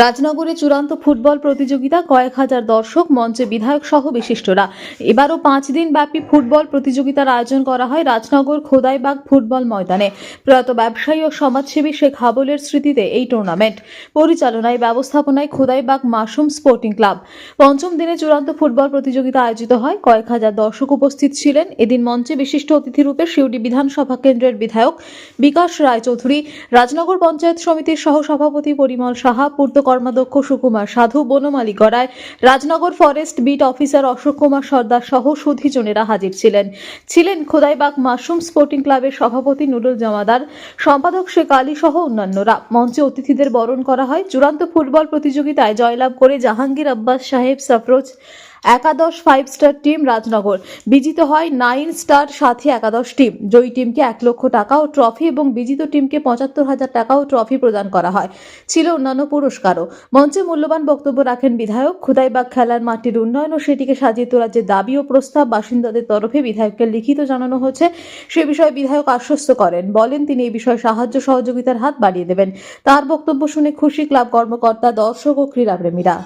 রাজনগরে চূড়ান্ত ফুটবল প্রতিযোগিতা, কয়েক হাজার দর্শক, মঞ্চে বিধায়ক সহ বিশিষ্টরা। এবারও পাঁচ দিন ব্যাপী ফুটবল প্রতিযোগিতার আয়োজন করা হয় রাজনগর খোদাইবাগ ফুটবল ময়দানে। প্রয়াত ব্যবসায়ী ও সমাজসেবী শেখ হাবলের স্মৃতিতে এই টুর্নামেন্ট পরিচালনায়, ব্যবস্থাপনায় খোদাইবাগ মাসুম স্পোর্টিং ক্লাব পঞ্চম দিনে চূড়ান্ত ফুটবল প্রতিযোগিতা আয়োজিত হয়। কয়েক হাজার দর্শক উপস্থিত ছিলেন। এদিন মঞ্চে বিশিষ্ট অতিথিরূপে শিউডি বিধানসভা কেন্দ্রের বিধায়ক বিকাশ রায়চৌধুরী, রাজনগর পঞ্চায়েত সমিতির সহ সভাপতি পরিমল সাহা, পূর্ত কর্মাধ্যক্ষ Sukumar Sadhu, Banamali Garai, Rajnagar forest beat officer Ashok Kumar Sardar সহ সুধীজনেরা হাজির ছিলেন। ছিলেন খোদাইবাগ মাশরুম স্পোর্টিং ক্লাবের সভাপতি নুরুল জামাদার, সম্পাদক শেখ আলী সহ অন্যান্যরা। মঞ্চে অতিথিদের বরণ করা হয়। চূড়ান্ত ফুটবল প্রতিযোগিতায় জয়লাভ করে জাহাঙ্গীর আব্বাস সাহেব, সাফরোজ একাদশ ফাইভ স্টার টিম রাজনগর। বিজিত হয় নাইন স্টার সাথী একাদশ টিম জয়ী টিমকে এক লক্ষ টাকা ও ট্রফি এবং বিজিত টিমকে পঁচাত্তর হাজার টাকা ও ট্রফি প্রদান করা হয়। ছিল অন্যান্য পুরস্কারও। মঞ্চে মূল্যবান বক্তব্য রাখেন বিধায়ক। খুদাইবাগ খেলার মাটির উন্নয়ন ও সেটিকে সাজিয়ে তোলার যে দাবি ও প্রস্তাব, বাসিন্দাদের তরফে বিধায়ককে লিখিত জানানো হয়েছে সে বিষয়ে বিধায়ক আশ্বস্ত করেন। বলেন, তিনি এই বিষয়ে সাহায্য সহযোগিতার হাত বাড়িয়ে দেবেন। তার বক্তব্য শুনে খুশি ক্লাব কর্মকর্তা, দর্শক ও ক্রীড়াপ্রেমীরা।